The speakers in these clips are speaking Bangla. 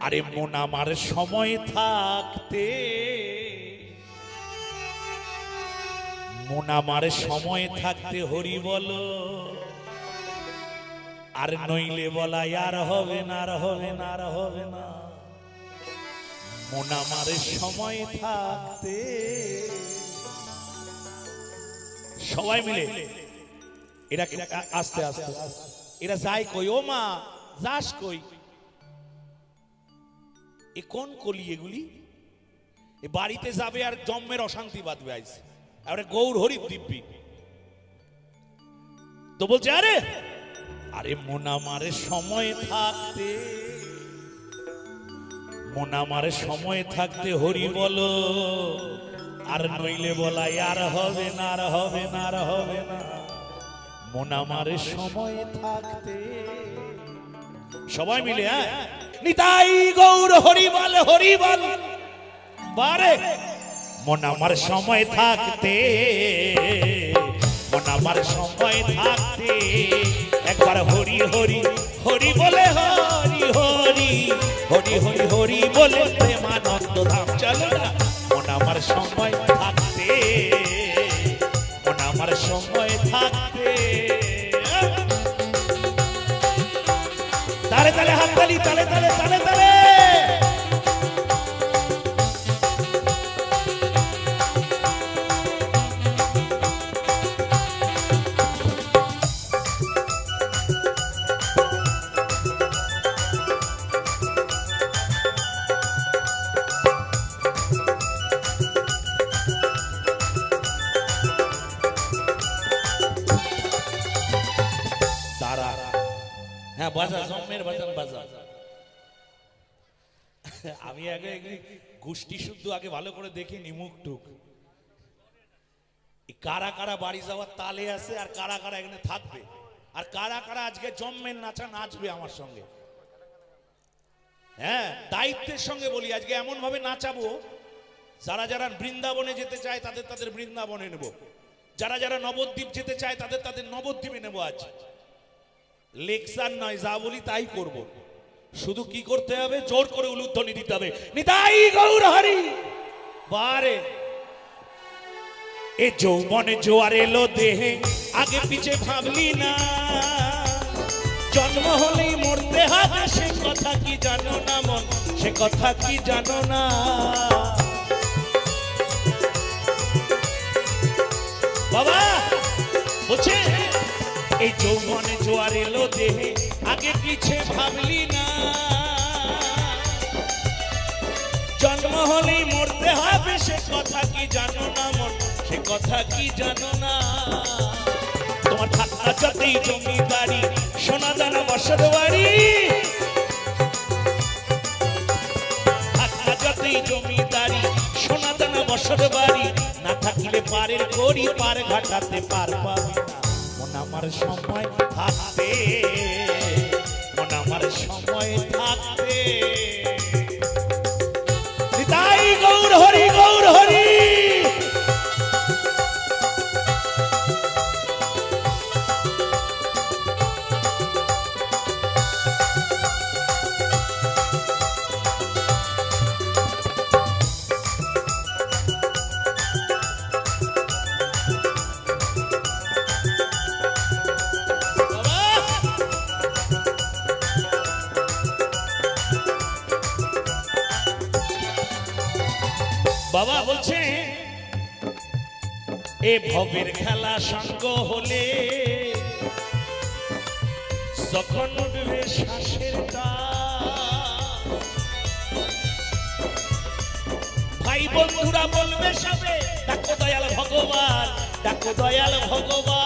আরে মন আমার সময় থাকতে। মন আমার সময় থাকতে হরি বলো। আর নইলে বলা আর হবে না, আর হবে না, আর হবে না। মন আমার সময় থাকতে। সবাই মিলে। এরা আস্তে আস্তে। এরা যাই কই? ও মা, যাস কই? এ কোন কলি এগুলি? এ বাড়িতে যাবে আর জন্মের অশান্তি বাঁধবে আইছে আর গৌর হরি দিব্যি। তো বলছে, আরে আরে মোনামারে সময় থাকতে মোনামারে সময় থাকতে হরি বলো, আর নইলে বলাই আর হবে না, আর হবে না, আর হবে না। মোনামারে সময় থাকতে, সবাই মিলে হ্যাঁ? নিতাই গৌর হরিবল হরিবল। বারে, মন আমার সময় থাকতে, মন আমার সময় থাকতে, একবার হরি হরি হরি বলে হরি তারা হ্যাঁ বাজা জম্মের বাজান বাজা। আমি আগে গোষ্ঠী শুদ্ধ আগে ভালো করে দেখি নিমুখ টুক কারা কারা বাড়ি যাওয়ার তালে আছে আর কারা কারা এখানে থাকবে? আর কারা কারা আজকে জম্মের নাচা নাচবে আমার সঙ্গে? হ্যাঁ দায়িত্বের সঙ্গে বলি, আজকে এমন ভাবে নাচাবো, যারা যারা বৃন্দাবনে যেতে চায় তাদের তাদের বৃন্দাবনে নেব। যারা যারা নবদ্বীপ যেতে চায় তাদের তাদের নবদ্বীপে নেব আজ। লেকচার নয় যা বলি তাই করব। শুধু কি করতে হবে? জোর করে উলুধ্বনি দিতে হবে। নিতাই গৌর হরি! বারে। এ যৌবনে জোয়ার এলো দেহে, আগে পিছে ভাবলি না। জন্ম হলেই মরতে হবে, সে কথা কি জানো না মন? সে কথা কি জানো না? বাবা বুঝছে এই যৌবনে জোয়ার এলো দেহে, আগে পিছে ভাবলি না। জন্ম হলেই মরতে হবে, সে কথা কি জানো না মন? সে কথা কি জানো না? তোমার ঠাকুর যতই জমিদারি সোনা দানা বসত বাড়ি ঠাকুর জমিদারি সোনা দানা বসত বাড়ি না থাকিলে পারের করি, পার ঘাটাতে পার পাবি। আমার সময় থাকতে মন আমার সময় থাকতে এ ভবের খেলা সঙ্গ হলে যখন উঠবে শ্বাসের ভাই বন্ধুরা বলবে সবে, ডাকো দয়াল ভগবান, ডাকো দয়াল ভগবান।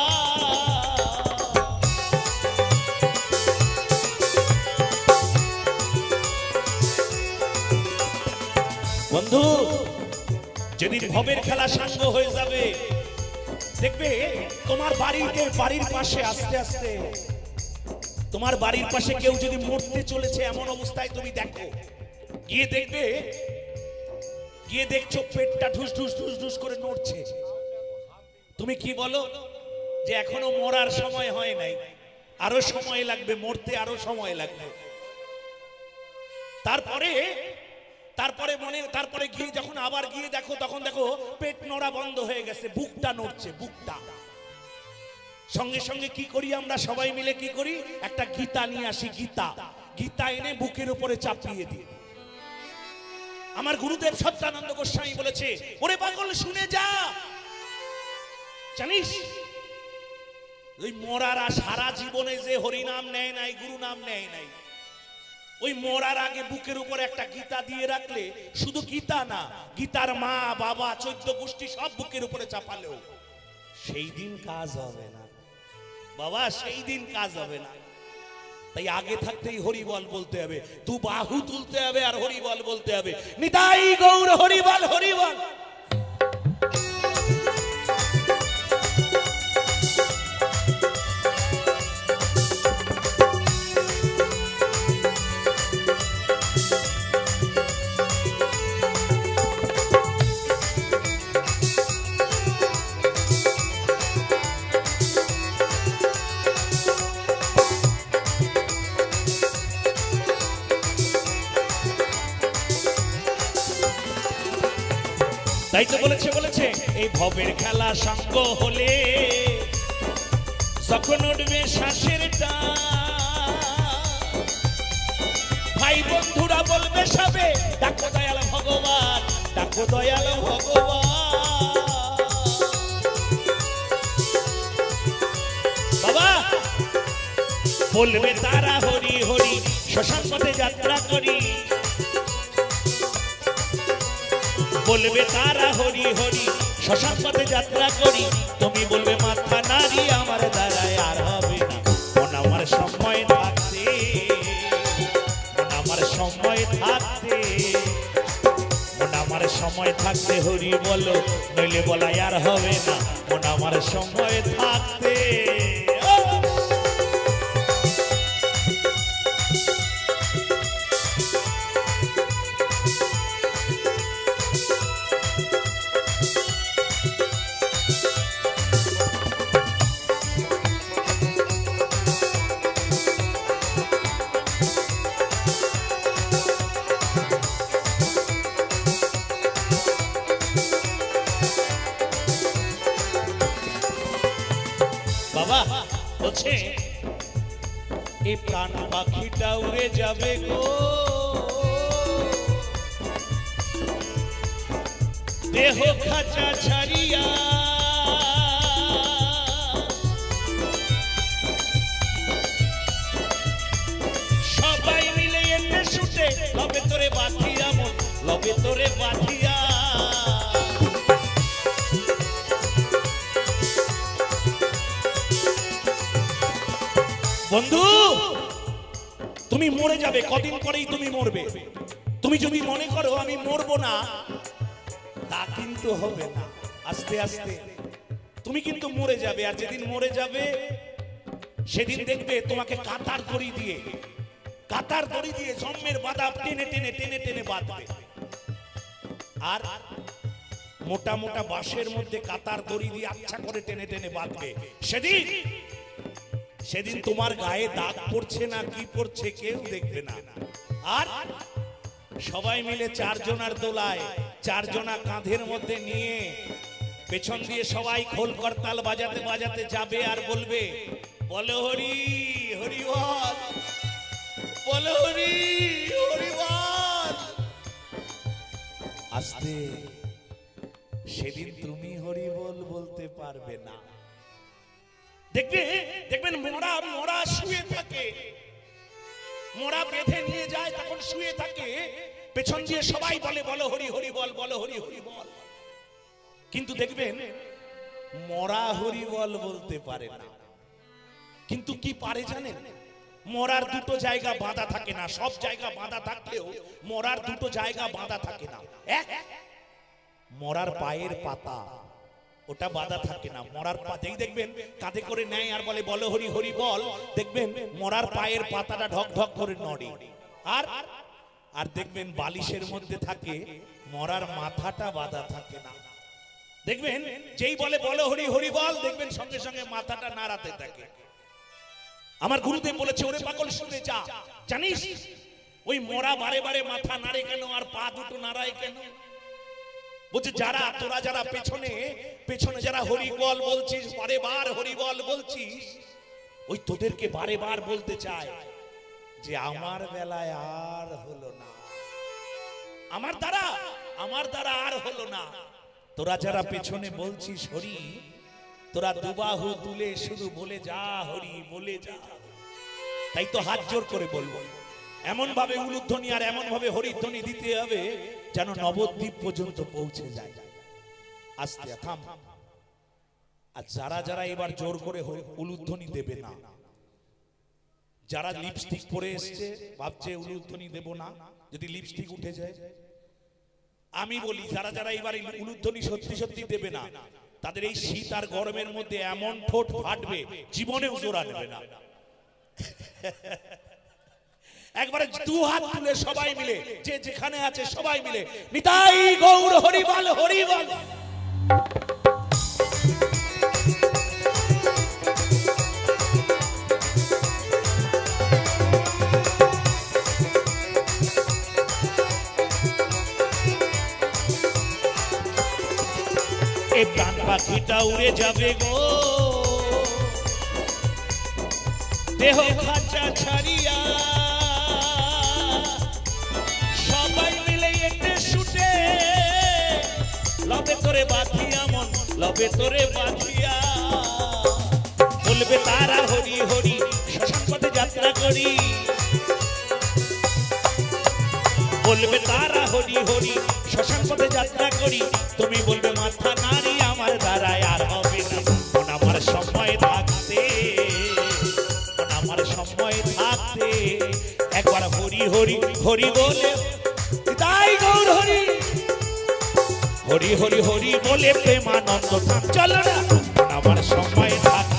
বন্ধু, যেদিন ভবের খেলা সাঙ্গ হয়ে যাবে দেখবে, তোমার বাড়িতে, বাড়ির পাশে আস্তে আস্তে, তোমার বাড়ির পাশে কেউ যদি মরতে চলেছে এমন অবস্থায় তুমি দেখো। গিয়ে দেখবে, গিয়ে দেখছ পেটটা ঢুস ঢুস ঢুস ঢুস করে নড়ছে। তুমি কি বলো যে এখনও মরার সময় হয় নাই? আরও সময় লাগবে, মরতে আরও সময় লাগবে। তারপরে তারপরে মনে, তারপরে গিয়ে যখন আবার গিয়ে দেখো, তখন দেখো পেট নড়া বন্ধ হয়ে গেছে, বুকটা নড়ছে, বুকটা। সঙ্গে সঙ্গে কি করি আমরা সবাই মিলে কি করি? একটা গীতা নিয়ে আসি, গীতা। গীতা এনে বুকের উপরে চাপিয়ে দিই। আমার গুরুদেব সত্যানন্দ গোস্বামী বলেছে, ওরে পাগল, শুনে যা। জানিস? ওই মরারা সারা জীবনে যে হরিনাম নেয় নাই গুরু নাম নেয় নাই। ওই মরার আগে বুকের উপর একটা গীতা দিয়ে রাখলে শুধু গীতা না, গীতার মা, বাবা চৈদ্য গোষ্ঠী সব বুকের উপরে চাপালেও সেই দিন কাজ হবে না। বাবা, সেই দিন কাজ হবে না। তাই আগে থাকতেই হরিবল বলতে হবে, তু বাহু তুলতে হবে আর হরিবল বলতে হবে। নিতাই গৌর হরিবল হরিবল। তাই তো বলেছে বলেছে, এই ভবের খেলা সঙ্গ হলে যখন উঠবে শ্বাসের ভাই বন্ধুরা বলবে সবে, ডাকো দয়াল ভগবান, ডাকো দয়াল ভগবান। বাবা, বলবে তারা হরি হরি শ্মশান যাত্রা করি বলবে তারা হরি হরি শ্মশান পথে যাত্রা করি। তুমি বলবে, মাথা নারী আমার দ্বারায় আর হবে না। মন আমার সময় থাকতে, মন আমার সময় থাকতে, মন আমার সময় থাকতে, হরি বলো, নইলে বলা আর হবে না। মন আমার সময় থাকতে। যাবে গো। দেহ খাঁচা ছাড়িয়া সবাই মিলে এতে শুটে লবে তোরে বাঁধিয়া মন, লবে তোরে বাঁধিয়া। বন্ধু তুমি মরে যাবে, কদিন পরেই তুমি মরবে। তুমি যদি মনে করো আমি মরবো না, তা কিন্তু হবে না। আস্তে আস্তে। তুমি কিন্তু মরে যাবে, আর যেদিন মরে যাবে, সেদিন দেখবে তোমাকে কাতার দড়ি দিয়ে, কাতার দড়ি দিয়ে জন্মের বাধা টেনে টেনে টেনে টেনে বাঁধবে। আর মোটা মোটা বাঁশের মধ্যে কাতার দড়ি দিয়ে আচ্ছা করে টেনে টেনে বাঁধবে। সেদিন সেদিন তোমার গায়ে দাগ পড়ছে না কি পড়ছে কেউ দেখবে না। আর সবাই মিলে চারজনার দোলায় চারজনা কাঁধের মধ্যে নিয়ে পেছন দিয়ে সবাই খোল করতাল বাজাতে বাজাতে যাবে আর বলবে, বলো হরি হরি বল হরি হরি বল। আস্তে, সেদিন তুমি হরি বল বলতে পারবে না। দেখবে, দেখবেন মোরা মোরা শুয়ে থাকে। মোরা বেঁধে নিয়ে যায়, তখন শুয়ে থাকে। পেছন দিয়ে সবাই বলে, বলো হরি হরি বল, বলো হরি হরি বল। কিন্তু দেখবেন মরা হরি বল বলতে পারে না। কিন্তু কি পারে জানেন? মরার দুটো জায়গা বাঁধা থাকে না। সব জায়গা বাঁধা থাকলেও মরার দুটো জায়গা বাঁধা থাকে না। এক মরার পায়ের পাতা। ওটা বাধা থাকে না। মরার পাতেই দেখবেন কাঁধে করে নেয় আর বলে, বলো হরি হরি বল, দেখবেন মরার পায়ের পাতাটা ঢক ঢক করে নড়ে। আর আর দেখবেন বালিশের মধ্যে থাকে, মরার মাথাটা বাধা থাকে না। দেখবেন যেই বলে, বলো হরি হরি বল, দেখবেন সঙ্গে সঙ্গে মাথাটা নাড়াতে থাকে। আমার গুরুদেব বলেছে, ওরে পাগল, শুনে যা। জানিস? ওই মরা বারে বারে মাথা নাড়ে কেন, আর পা দুটো নাড়ায় কেন? বলছে, যারা, তোরা যারা পেছনে পেছনে যারা হরিবল বলছিস বারে বার হরিবল বলছিস, ওই তোদেরকে বারে বার বলতে চায় যে আমার বেলায় আর হলো না। আমার দ্বারা আমার দ্বারা আর হলো না। তোরা যারা পেছনে বলছিস হরি, তোরা দুবাহু তুলে শুধু বলে যা হরি, বলে যা। তাই তো হাত জোর করে বলব। এমন ভাবে উলুধ্বনি আর এমন ভাবে হরিধ্বনি দিতে হবে যেন নবদ্বীপ পর্যন্ত পৌঁছে যায়। আস্তে থাম। আর যারা যারা এবার জোর করে উলুধ্বনি দেবে না, যারা লিপস্টিক পরে এসছে, ভাবছে উলুধ্বনি দেব না, যদি লিপস্টিক উঠে যায়। আমি বলি, যারা যারা এবার উলুধ্বনি সত্যি সত্যি দেবে না, তাদের এই শীত আর গরমের মধ্যে এমন ঠোঁট ফাটবে, জীবনেও জোড়া নেবে না। একবারে দু হাত তুলে সবাই মিলে যে যেখানে আছে সবাই মিলে। নিতাই গৌর হরিবল হরিবল। এই প্রাণ পাখিটা উড়ে যাবে গো। দেহ খাঁচা ছাড়িয়া লবে তোরে বাঁধিয়া বলবে তারা হরি হরি শ্মশান পথে যাত্রা করি। বলবে তারা হরি হরি শ্মশান পথে যাত্রা করি। তুমি বলবে, মাথা নারী আমার দ্বারায় আর হবে না। আমার সময় থাকতে আমার সময় থাকতে। একবার হরি হরি হরি বলে হরি হরি হরি বলে প্রেমানন্দ ধাম চল আমার সময় থাকতে